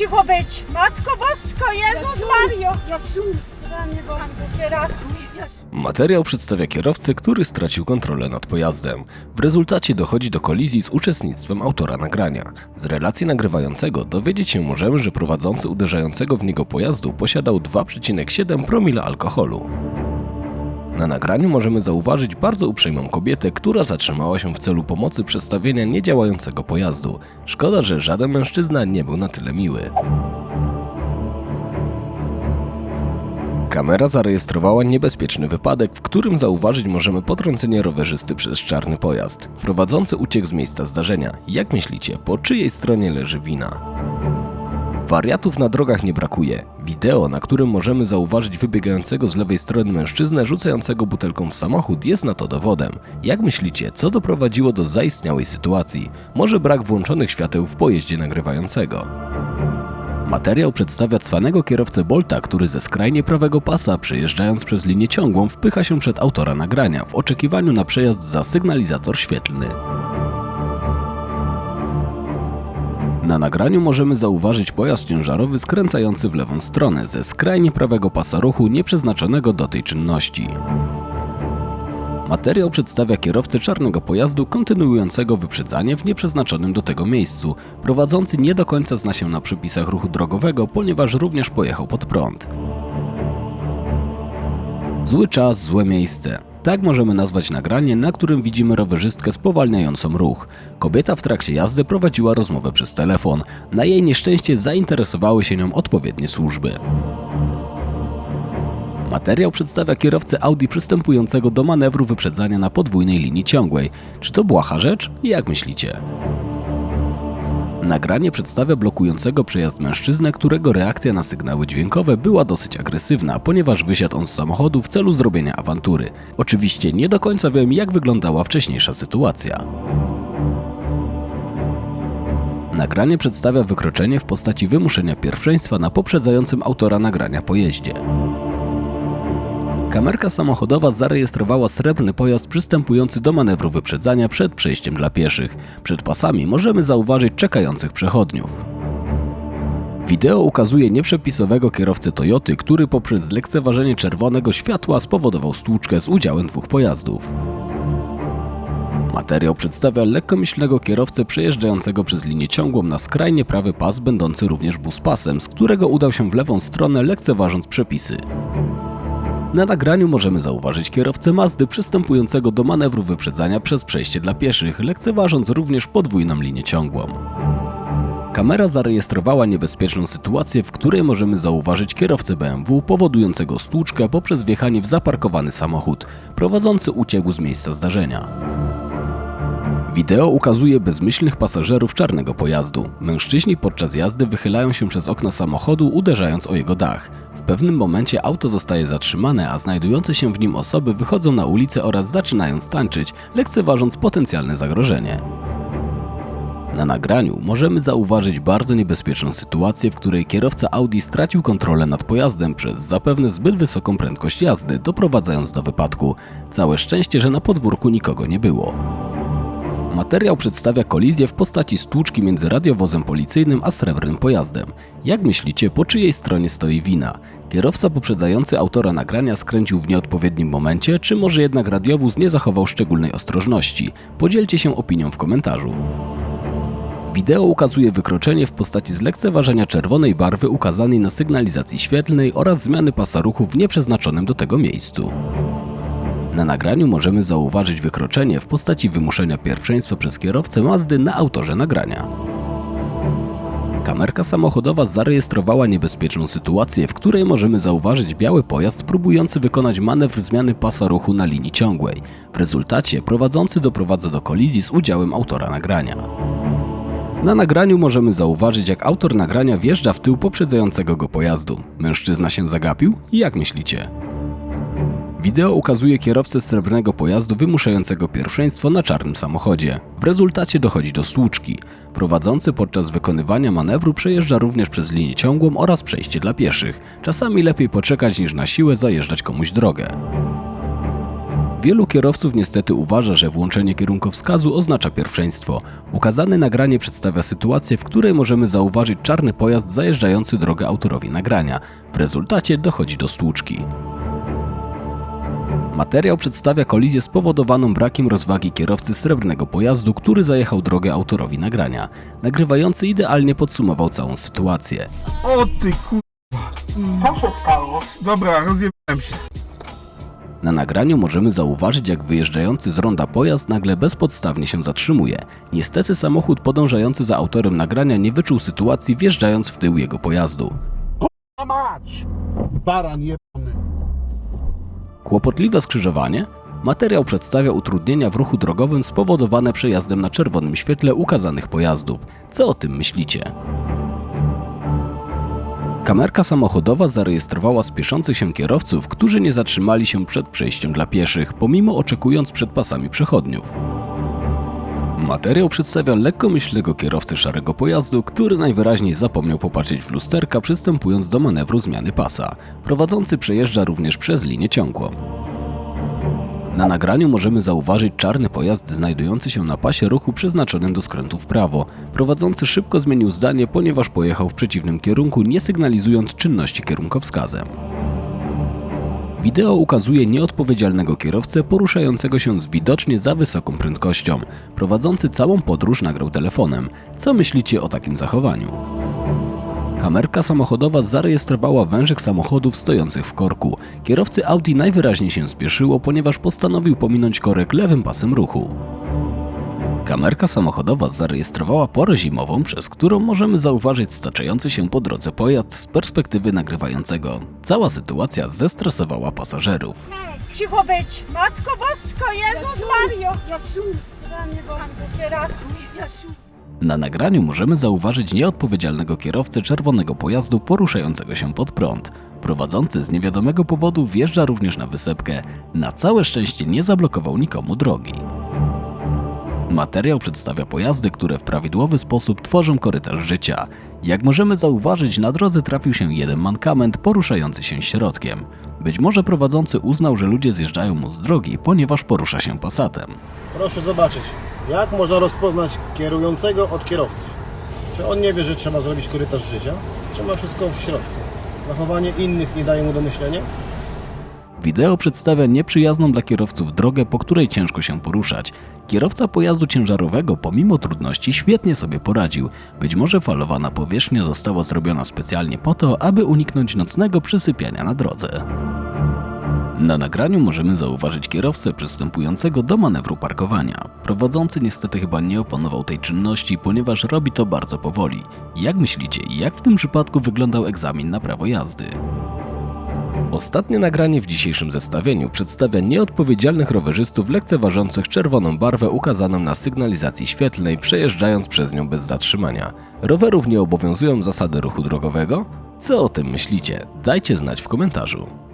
cicho być. Matko Bosko, Jezus Mario. Ratuj. Materiał przedstawia kierowcę, który stracił kontrolę nad pojazdem. W rezultacie dochodzi do kolizji z uczestnictwem autora nagrania. Z relacji nagrywającego dowiedzieć się możemy, że prowadzący uderzającego w niego pojazdu posiadał 2,7 promila alkoholu. Na nagraniu możemy zauważyć bardzo uprzejmą kobietę, która zatrzymała się w celu pomocy przestawienia niedziałającego pojazdu. Szkoda, że żaden mężczyzna nie był na tyle miły. Kamera zarejestrowała niebezpieczny wypadek, w którym zauważyć możemy potrącenie rowerzysty przez czarny pojazd. Prowadzący uciekł z miejsca zdarzenia. Jak myślicie, po czyjej stronie leży wina? Wariatów na drogach nie brakuje. Wideo, na którym możemy zauważyć wybiegającego z lewej strony mężczyznę rzucającego butelką w samochód jest na to dowodem. Jak myślicie, co doprowadziło do zaistniałej sytuacji? Może brak włączonych świateł w pojeździe nagrywającego? Materiał przedstawia cwanego kierowcę Bolta, który ze skrajnie prawego pasa, przejeżdżając przez linię ciągłą, wpycha się przed autora nagrania w oczekiwaniu na przejazd za sygnalizator świetlny. Na nagraniu możemy zauważyć pojazd ciężarowy skręcający w lewą stronę ze skrajnie prawego pasa ruchu nieprzeznaczonego do tej czynności. Materiał przedstawia kierowcę czarnego pojazdu kontynuującego wyprzedzanie w nieprzeznaczonym do tego miejscu. Prowadzący nie do końca zna się na przepisach ruchu drogowego, ponieważ również pojechał pod prąd. Zły czas, złe miejsce. Tak możemy nazwać nagranie, na którym widzimy rowerzystkę spowalniającą ruch. Kobieta w trakcie jazdy prowadziła rozmowę przez telefon. Na jej nieszczęście zainteresowały się nią odpowiednie służby. Materiał przedstawia kierowcę Audi przystępującego do manewru wyprzedzania na podwójnej linii ciągłej. Czy to błaha rzecz? Jak myślicie? Nagranie przedstawia blokującego przejazd mężczyznę, którego reakcja na sygnały dźwiękowe była dosyć agresywna, ponieważ wysiadł on z samochodu w celu zrobienia awantury. Oczywiście nie do końca wiem, jak wyglądała wcześniejsza sytuacja. Nagranie przedstawia wykroczenie w postaci wymuszenia pierwszeństwa na poprzedzającym autora nagrania pojeździe. Kamerka samochodowa zarejestrowała srebrny pojazd przystępujący do manewru wyprzedzania przed przejściem dla pieszych. Przed pasami możemy zauważyć czekających przechodniów. Wideo ukazuje nieprzepisowego kierowcę Toyoty, który poprzez lekceważenie czerwonego światła spowodował stłuczkę z udziałem dwóch pojazdów. Materiał przedstawia lekkomyślnego kierowcę przejeżdżającego przez linię ciągłą na skrajnie prawy pas, będący również buspasem, z którego udał się w lewą stronę lekceważąc przepisy. Na nagraniu możemy zauważyć kierowcę Mazdy przystępującego do manewru wyprzedzania przez przejście dla pieszych, lekceważąc również podwójną linię ciągłą. Kamera zarejestrowała niebezpieczną sytuację, w której możemy zauważyć kierowcę BMW powodującego stłuczkę poprzez wjechanie w zaparkowany samochód. Prowadzący uciekł z miejsca zdarzenia. Wideo ukazuje bezmyślnych pasażerów czarnego pojazdu. Mężczyźni podczas jazdy wychylają się przez okna samochodu, uderzając o jego dach. W pewnym momencie auto zostaje zatrzymane, a znajdujące się w nim osoby wychodzą na ulicę oraz zaczynają tańczyć, lekceważąc potencjalne zagrożenie. Na nagraniu możemy zauważyć bardzo niebezpieczną sytuację, w której kierowca Audi stracił kontrolę nad pojazdem przez zapewne zbyt wysoką prędkość jazdy, doprowadzając do wypadku. Całe szczęście, że na podwórku nikogo nie było. Materiał przedstawia kolizję w postaci stłuczki między radiowozem policyjnym a srebrnym pojazdem. Jak myślicie, po czyjej stronie stoi wina? Kierowca poprzedzający autora nagrania skręcił w nieodpowiednim momencie, czy może jednak radiowóz nie zachował szczególnej ostrożności? Podzielcie się opinią w komentarzu. Wideo ukazuje wykroczenie w postaci zlekceważenia czerwonej barwy ukazanej na sygnalizacji świetlnej oraz zmiany pasa ruchu w nieprzeznaczonym do tego miejscu. Na nagraniu możemy zauważyć wykroczenie w postaci wymuszenia pierwszeństwa przez kierowcę Mazdy na autorze nagrania. Kamerka samochodowa zarejestrowała niebezpieczną sytuację, w której możemy zauważyć biały pojazd próbujący wykonać manewr zmiany pasa ruchu na linii ciągłej. W rezultacie prowadzący doprowadza do kolizji z udziałem autora nagrania. Na nagraniu możemy zauważyć, jak autor nagrania wjeżdża w tył poprzedzającego go pojazdu. Mężczyzna się zagapił? Jak myślicie? Wideo ukazuje kierowcę srebrnego pojazdu wymuszającego pierwszeństwo na czarnym samochodzie. W rezultacie dochodzi do stłuczki. Prowadzący podczas wykonywania manewru przejeżdża również przez linię ciągłą oraz przejście dla pieszych. Czasami lepiej poczekać niż na siłę zajeżdżać komuś drogę. Wielu kierowców niestety uważa, że włączenie kierunkowskazu oznacza pierwszeństwo. Ukazane nagranie przedstawia sytuację, w której możemy zauważyć czarny pojazd zajeżdżający drogę autorowi nagrania. W rezultacie dochodzi do stłuczki. Materiał przedstawia kolizję spowodowaną brakiem rozwagi kierowcy srebrnego pojazdu, który zajechał drogę autorowi nagrania. Nagrywający idealnie podsumował całą sytuację. O ty kur... Co się stało? Dobra, rozjebałem się. Na nagraniu możemy zauważyć, jak wyjeżdżający z ronda pojazd nagle bezpodstawnie się zatrzymuje. Niestety samochód podążający za autorem nagrania nie wyczuł sytuacji, wjeżdżając w tył jego pojazdu. A mać! Baran jebany. Kłopotliwe skrzyżowanie? Materiał przedstawia utrudnienia w ruchu drogowym spowodowane przejazdem na czerwonym świetle ukazanych pojazdów. Co o tym myślicie? Kamerka samochodowa zarejestrowała spieszących się kierowców, którzy nie zatrzymali się przed przejściem dla pieszych, pomimo oczekując przed pasami przechodniów. Materiał przedstawia lekkomyślnego kierowcę szarego pojazdu, który najwyraźniej zapomniał popatrzeć w lusterka przystępując do manewru zmiany pasa. Prowadzący przejeżdża również przez linię ciągłą. Na nagraniu możemy zauważyć czarny pojazd znajdujący się na pasie ruchu przeznaczonym do skrętu w prawo. Prowadzący szybko zmienił zdanie, ponieważ pojechał w przeciwnym kierunku, nie sygnalizując czynności kierunkowskazem. Wideo ukazuje nieodpowiedzialnego kierowcę poruszającego się z widocznie za wysoką prędkością. Prowadzący całą podróż nagrał telefonem. Co myślicie o takim zachowaniu? Kamerka samochodowa zarejestrowała wężyk samochodów stojących w korku. Kierowcy Audi najwyraźniej się spieszyło, ponieważ postanowił pominąć korek lewym pasem ruchu. Kamerka samochodowa zarejestrowała porę zimową, przez którą możemy zauważyć staczający się po drodze pojazd z perspektywy nagrywającego. Cała sytuacja zestresowała pasażerów. Cicho być! Matko Bosko, Jezus Mario! Boskie. Ratuj. Jasiu. Na nagraniu możemy zauważyć nieodpowiedzialnego kierowcę czerwonego pojazdu poruszającego się pod prąd. Prowadzący z niewiadomego powodu wjeżdża również na wysepkę. Na całe szczęście nie zablokował nikomu drogi. Materiał przedstawia pojazdy, które w prawidłowy sposób tworzą korytarz życia. Jak możemy zauważyć, na drodze trafił się jeden mankament poruszający się środkiem. Być może prowadzący uznał, że ludzie zjeżdżają mu z drogi, ponieważ porusza się pasatem. Proszę zobaczyć, jak można rozpoznać kierującego od kierowcy. Czy on nie wie, że trzeba zrobić korytarz życia? Czy ma wszystko w środku? Zachowanie innych nie daje mu do myślenia? Wideo przedstawia nieprzyjazną dla kierowców drogę, po której ciężko się poruszać. Kierowca pojazdu ciężarowego, pomimo trudności, świetnie sobie poradził. Być może falowana powierzchnia została zrobiona specjalnie po to, aby uniknąć nocnego przysypiania na drodze. Na nagraniu możemy zauważyć kierowcę przystępującego do manewru parkowania. Prowadzący niestety chyba nie opanował tej czynności, ponieważ robi to bardzo powoli. Jak myślicie, jak w tym przypadku wyglądał egzamin na prawo jazdy? Ostatnie nagranie w dzisiejszym zestawieniu przedstawia nieodpowiedzialnych rowerzystów lekceważących czerwoną barwę ukazaną na sygnalizacji świetlnej, przejeżdżając przez nią bez zatrzymania. Rowerów nie obowiązują zasady ruchu drogowego? Co o tym myślicie? Dajcie znać w komentarzu.